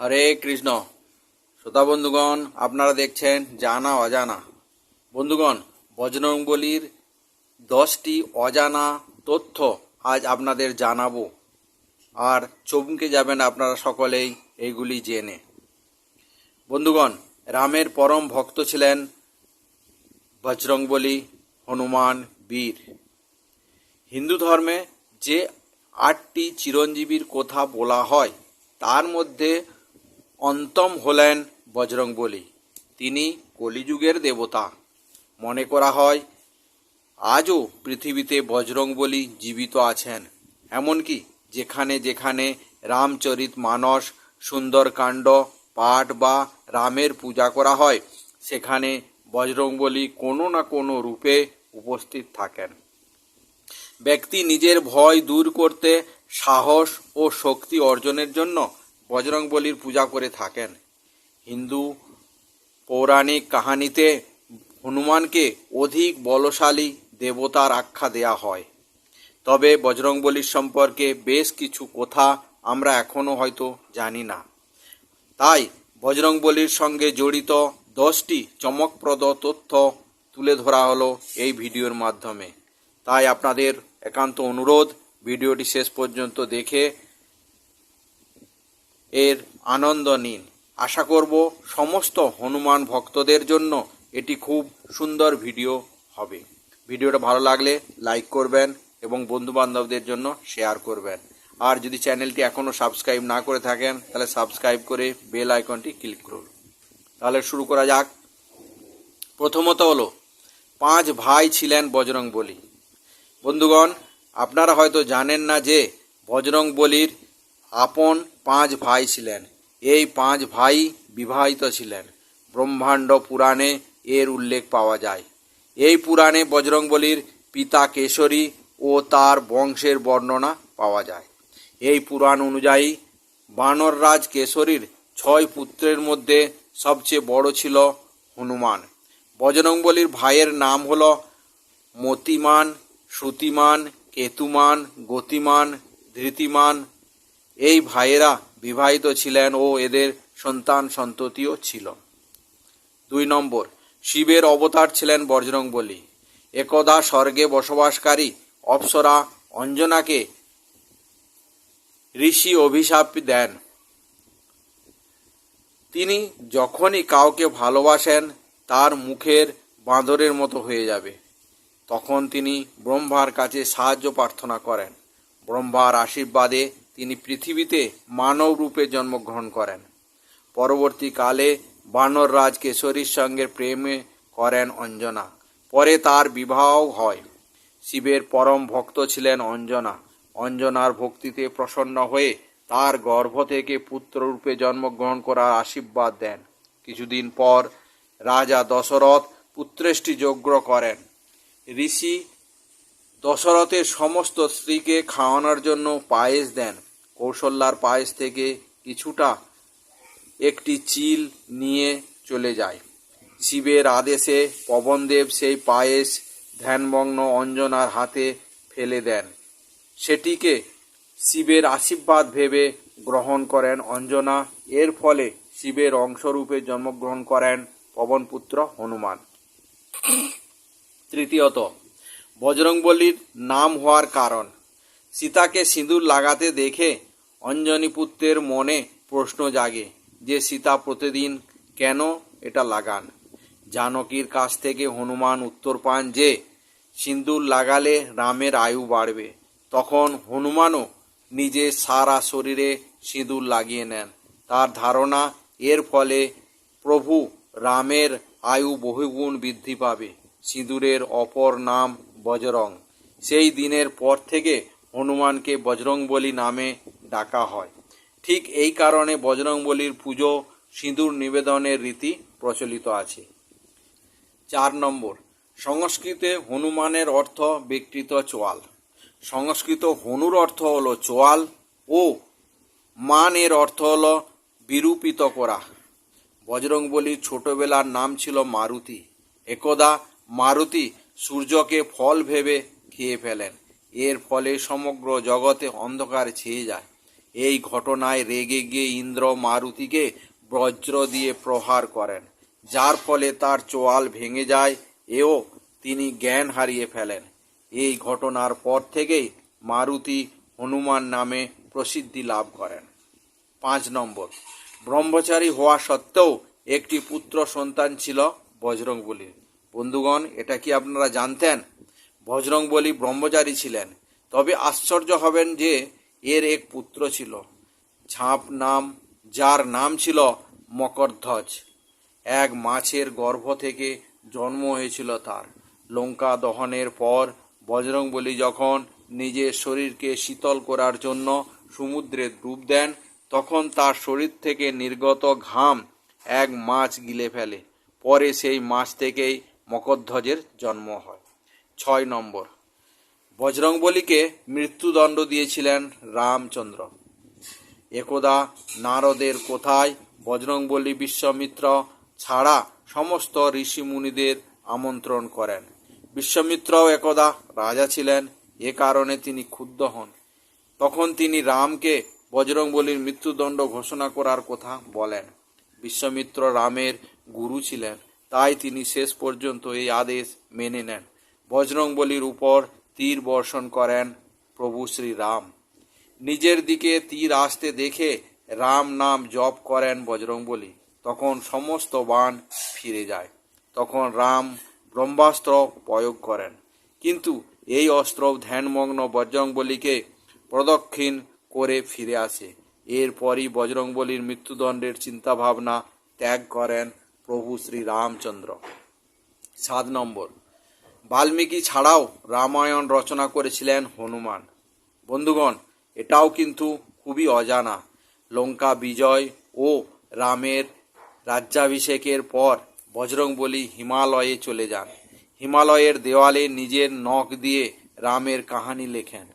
হরে কৃষ্ণ। শ্রোতা বন্ধুগণ, আপনারা দেখছেন জানা অজানা। বন্ধুগণ, বজরংবলির দশটি অজানা তথ্য আজ আপনাদের জানাব। আর চমকে যাবেন আপনারা সকলেই এইগুলি জেনে। বন্ধুগণ, রামের পরম ভক্ত ছিলেন বজরংবলী হনুমান বীর। হিন্দু ধর্মে যে আটটি চিরঞ্জীবীর কথা বলা হয়, তার মধ্যে অন্তম হলেন বজরংবলী তিনি কলিযুগের দেবতা। মনে করা হয়, আজও পৃথিবীতে বজরংবলী জীবিত আছেন। এমনকি যেখানে যেখানে রামচরিত মানস, সুন্দরকাণ্ড পাঠ বা রামের পূজা করা হয়, সেখানে বজরংবলী কোনো না কোনো রূপে উপস্থিত থাকেন। ব্যক্তি নিজের ভয় দূর করতে সাহস ও শক্তি অর্জনের জন্য বজরংবলীর পূজা করে থাকেন। হিন্দু পৌরাণিক কাহিনীতে হনুমানকে অধিক বলশালী দেবতার আখ্যা দেয়া হয়। তবে বজরংবলীর সম্পর্কে বেশ কিছু কথা আমরা এখনও হয়তো জানি না। তাই বজরংবলীর সঙ্গে জড়িত দশটি চমকপ্রদ তথ্য তুলে ধরা হলো এই ভিডিওর মাধ্যমে। তাই আপনাদের একান্ত অনুরোধ, ভিডিওটি শেষ পর্যন্ত দেখে এর আনন্দ নিন। আশা করব সমস্ত হনুমান ভক্তদের জন্য এটি খুব সুন্দর ভিডিও হবে। ভিডিওটা ভালো লাগলে লাইক করবেন এবং বন্ধু বান্ধবদের জন্য শেয়ার করবেন। আর যদি চ্যানেলটি এখনও সাবস্ক্রাইব না করে থাকেন, তাহলে সাবস্ক্রাইব করে বেল আইকনটি ক্লিক করুন। তাহলে শুরু করা যাক। প্রথমত হলো, পাঁচ ভাই ছিলেন বজরং বলি। বন্ধুগণ, আপনারা হয়তো জানেন না যে বজরং বলির আপন পাঁচ ভাই ছিলেন। এই পাঁচ ভাই বিবাহিত ছিলেন। ব্রহ্মাণ্ড পুরাণে এর উল্লেখ পাওয়া যায়। এই পুরাণে বজরংবলীর পিতা কেশরী ও তার বংশের বর্ণনা পাওয়া যায়। এই পুরাণ অনুযায়ী বানররাজ কেশরীর ছয় পুত্রের মধ্যে সবচেয়ে বড় ছিল হনুমান। বজরংবলীর ভাইয়ের নাম হল মতিমান শ্রুতিমান কেতুমান, গতিমান, ধৃতিমান এই ভাইয়েরা বিবাহিত ছিলেন ও এদের সন্তান সন্ততিও ছিল। দুই নম্বর, শিবের অবতার ছিলেন বজরংবলী। একদা স্বর্গে বসবাসকারী অপ্সরা অঞ্জনাকে ঋষি অভিশাপ দেন। তিনি যখনই কাউকে ভালোবাসেন, তার মুখের বাঁদরের মতো হয়ে যাবে। তখন তিনি ব্রহ্মার কাছে সাহায্য প্রার্থনা করেন। ব্রহ্মার আশীর্বাদে তিনি পৃথিবীতে মানব রূপে জন্মগ্রহণ করেন। পরবর্তীকালে বানর রাজ কেশরীর সঙ্গে প্রেমে করেন অঞ্জনা। পরে তার বিবাহ হয়। শিবের পরম ভক্ত ছিলেন অঞ্জনা। অঞ্জনার ভক্তিতে প্রসন্ন হয়ে তার গর্ভ থেকে পুত্র পুত্ররূপে জন্মগ্রহণ করার আশীর্বাদ দেন। কিছুদিন পর রাজা দশরথ পুত্রেষ্টি যজ্ঞ করেন। ঋষি দশরথের সমস্ত স্ত্রীকে খাওয়ানোর জন্য পায়েস দেন। কৌশল্যার পায়েস থেকে কিছুটা একটি চিল নিয়ে চলে যায়। শিবের আদেশে পবনদেব সেই পায়েস, ধ্যানমগ্ন অঞ্জনার হাতে ফেলে দেন। সেটিকে শিবের আশীর্বাদ ভেবে গ্রহণ করেন অঞ্জনা। এর ফলে শিবের অংশরূপে জন্মগ্রহণ করেন পবনপুত্র হনুমান। তৃতীয়ত, বজরংবলীর নাম হওয়ার কারণ। সীতাকে সিঁদুর লাগাতে দেখে অঞ্জনী পুত্রের মনে প্রশ্ন জাগে যে, সীতা প্রতিদিন কেন এটা লাগান? জানকীর কাছ থেকে হনুমান উত্তর পান যে, সিঁদুর লাগালে রামের আয়ু বাড়বে। তখন হনুমানও নিজের সারা শরীরে সিঁদুর লাগিয়ে নেন। তার ধারণা, এর ফলে প্রভু রামের আয়ু বহুগুণ বৃদ্ধি পাবে। সিঁদুরের অপর নাম বজরং। সেই দিনের পর থেকে হনুমানকে বজরংবলী নামে ডাকা হয়। ঠিক এই কারণে বজরংবলীর পুজো, সিঁদুর নিবেদনের রীতি প্রচলিত আছে। চার নম্বর, সংস্কৃতে হনুমানের অর্থ বিকৃত চোয়াল। সংস্কৃত হনুর অর্থ হলো চোয়াল ও মানের অর্থ হলো বিরূপিত করা। বজরংবলীর ছোটবেলার নাম ছিল মারুতি। একদা মারুতি সূর্যকে ফল ভেবে খেয়ে ফেলেন। এর ফলে সমগ্র জগতে অন্ধকার ছেয়ে যায়। এই ঘটনায় রেগে গিয়ে ইন্দ্র মারুতিকে বজ্র দিয়ে প্রহার করেন, যার ফলে তার চোয়াল ভেঙে যায়, এও তিনি জ্ঞান হারিয়ে ফেলেন। এই ঘটনার পর থেকেই মারুতি হনুমান নামে প্রসিদ্ধি লাভ করেন। পাঁচ নম্বর, ব্রহ্মচারী হওয়া সত্ত্বেও একটি পুত্র সন্তান ছিল বজরংবলীর। বন্ধুগণ, এটা কি আপনারা জানতেন? বজরংবলী ব্রহ্মচারী ছিলেন। তবে আশ্চর্য হবেন যে এর এক পুত্র ছিল। ঝাঁপ নাম, যার নাম ছিল মকরধ্বজ। এক মাছের গর্ভ থেকে জন্ম হয়েছিল তার। লঙ্কা দহনের পর বজরংবলী যখন নিজের শরীরকে শীতল করার জন্য সমুদ্রে ডুব দেন, তখন তার শরীর থেকে নির্গত ঘাম এক মাছ গিলে ফেলে। পরে সেই মাছ থেকেই মকরধ্বজের জন্ম হয়। ছয় নম্বর। বজরংবলীকে মৃত্যুদণ্ড দিয়েছিলেন রামচন্দ্র। একদা নারদের কোথায় বজরংবলী বিশ্বমিত্র ছাড়া সমস্ত ঋষি মুনিদের আমন্ত্রণ করেন। বিশ্বমিত্রও একদা রাজা ছিলেন, এ কারণে তিনি ক্ষুব্ধ হন। তখন তিনি রামকে বজরংবলীর মৃত্যুদণ্ড ঘোষণা করার কথা বলেন। বিশ্বমিত্র রামের গুরু ছিলেন, তাই তিনি শেষ পর্যন্ত এই আদেশ মেনে নেন। বজরংবলীর উপর তীর বর্ষণ করেন প্রভু শ্রী রাম নিজের দিকে তীর আসতে দেখে রাম নাম জপ করেন বজরংবলী তখন সমস্ত বাণ ফিরে যায়। তখন রাম ব্রহ্মাস্ত্র প্রয়োগ করেন। কিন্তু এই অস্ত্র ধ্যানমগ্ন বজরংবলীকে প্রদক্ষিণ করে ফিরে আসে। এরপরই বজরংবলীর মৃত্যুদণ্ডের চিন্তাভাবনা ত্যাগ করেন প্রভু শ্রী রামচন্দ্র সাত নম্বর। বাল্মীকি ছাড়াও রামায়ণ রচনা করেছিলেন হনুমান। বন্ধুগণ, এটাও কিন্তু খুবই অজানা। লঙ্কা বিজয় ও রামের রাজ্যাভিষেকের পর বজরংবলী হিমালয়ে চলে যান। হিমালয়ের দেওয়ালে নিজের নখ দিয়ে রামের কাহানি লেখেন।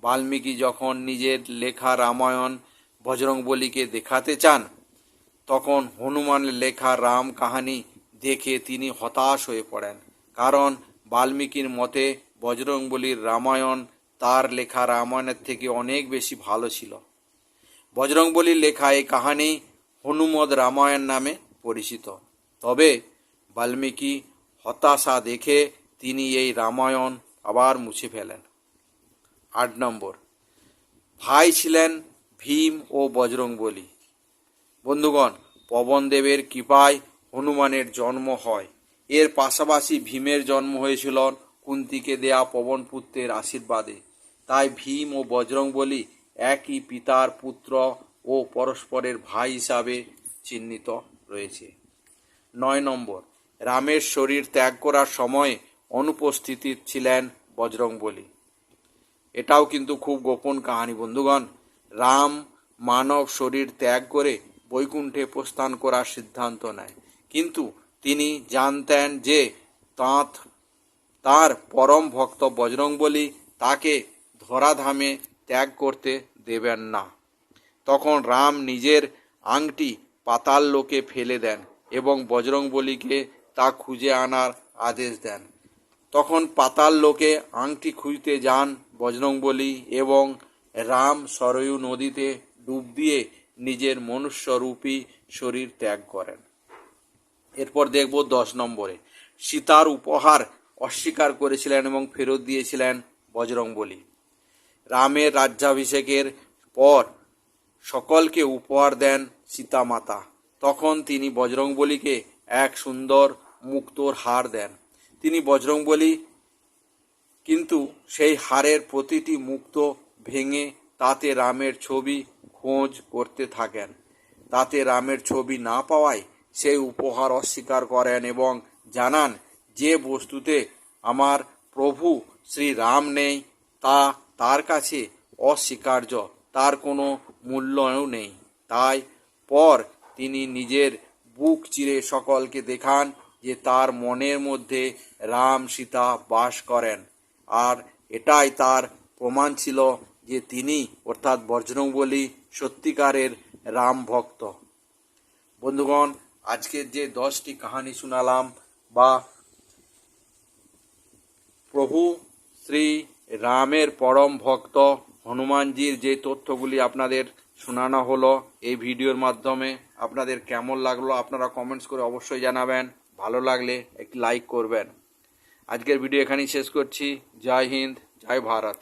বাল্মীকি যখন নিজের লেখা রামায়ণ বজরংবলীকে দেখাতে চান, তখন হনুমানের লেখা রাম কাহানি দেখে তিনি হতাশ হয়ে পড়েন। কারণ বাল্মীকির মতে বজরংবলীর রামায়ণ তার লেখা রামায়ণের থেকে অনেক বেশি ভালো ছিল। বজরংবলীর লেখা এই কাহানি হনুমদ রামায়ণ নামে পরিচিত। তবে বাল্মীকি হতাশা দেখে তিনি এই রামায়ণ আবার মুছে ফেলেন। আট নম্বর। ভাই ছিলেন ভীম ও বজরংবলী। বন্ধুগণ, পবনদেবের কৃপায় হনুমানের জন্ম হয়। এর পাশাপাশি ভীমের জন্ম হয়েছিল কুন্তিকে দেয়া পবন পুত্রের আশীর্বাদে। তাই ভীম ও বজরংবলী একই পিতার পুত্র ও পরস্পরের ভাই হিসাবে চিহ্নিত রয়েছে। নয় নম্বর, রামের শরীর ত্যাগ করার সময় অনুপস্থিত ছিলেন বজরংবলী। এটাও কিন্তু খুব গোপন কাহিনী বন্ধুগণ। রাম মানব শরীর ত্যাগ করে বৈকুণ্ঠে প্রস্থান করার সিদ্ধান্ত নেয়। কিন্তু তিনি জানতেন যে তাঁত, তার পরম ভক্ত বজরংবলী তাকে ধরাধামে ত্যাগ করতে দেবেন না। তখন রাম নিজের আংটি পাতাল লোকে ফেলে দেন এবং বজরংবলীকে তা খুঁজে আনার আদেশ দেন। তখন পাতাল লোকে আংটি খুঁজতে যান বজরংবলী এবং রাম সরয়ু নদীতে ডুব দিয়ে নিজের মনুষ্যরূপী শরীর ত্যাগ করেন। এরপর দেখব দশ নম্বরে। সীতার উপহার অস্বীকার করেছিলেন এবং ফেরত দিয়েছিলেন বজরংবলী। রামের রাজ্যাভিষেকের পর সকলকে উপহার দেন সীতা মাতা তখন তিনি বজরংবলীকে এক সুন্দর মুক্তোর হার দেন। তিনি বজরংবলী কিন্তু সেই হারের প্রতিটি মুক্ত ভেঙে তাতে রামের ছবি খোঁজ করতে থাকেন। তাতে রামের ছবি না পাওয়ায় সেই উপহার অস্বীকার করেন এবং জানান, যে বস্তুতে আমার প্রভু শ্রী রাম নেই, তা তার কাছে অস্বীকার্য, তার কোনো মূল্যও নেই। তাই পর তিনি নিজের বুক চিরে সকলকে দেখান যে তার মনের মধ্যে রাম সীতা বাস করেন। আর এটাই তার প্রমাণ ছিল যে তিনি, অর্থাৎ বজ্রংবলী সত্যিকারের রাম ভক্ত। বন্ধুগণ আজকের যে দশটি কাহানি শোনালাম বা প্রভু শ্রী রামের পরম ভক্ত হনুমানজির যে তথ্যগুলি আপনাদের শোনানো হলো, এই ভিডিওর মাধ্যমে আপনাদের কেমন লাগল আপনারা কমেন্টস করে অবশ্যই জানাবেন। ভালো লাগলে একটি লাইক করবেন। আজকের ভিডিও এখানেই শেষ করছি। জয় হিন্দ, জয় ভারত।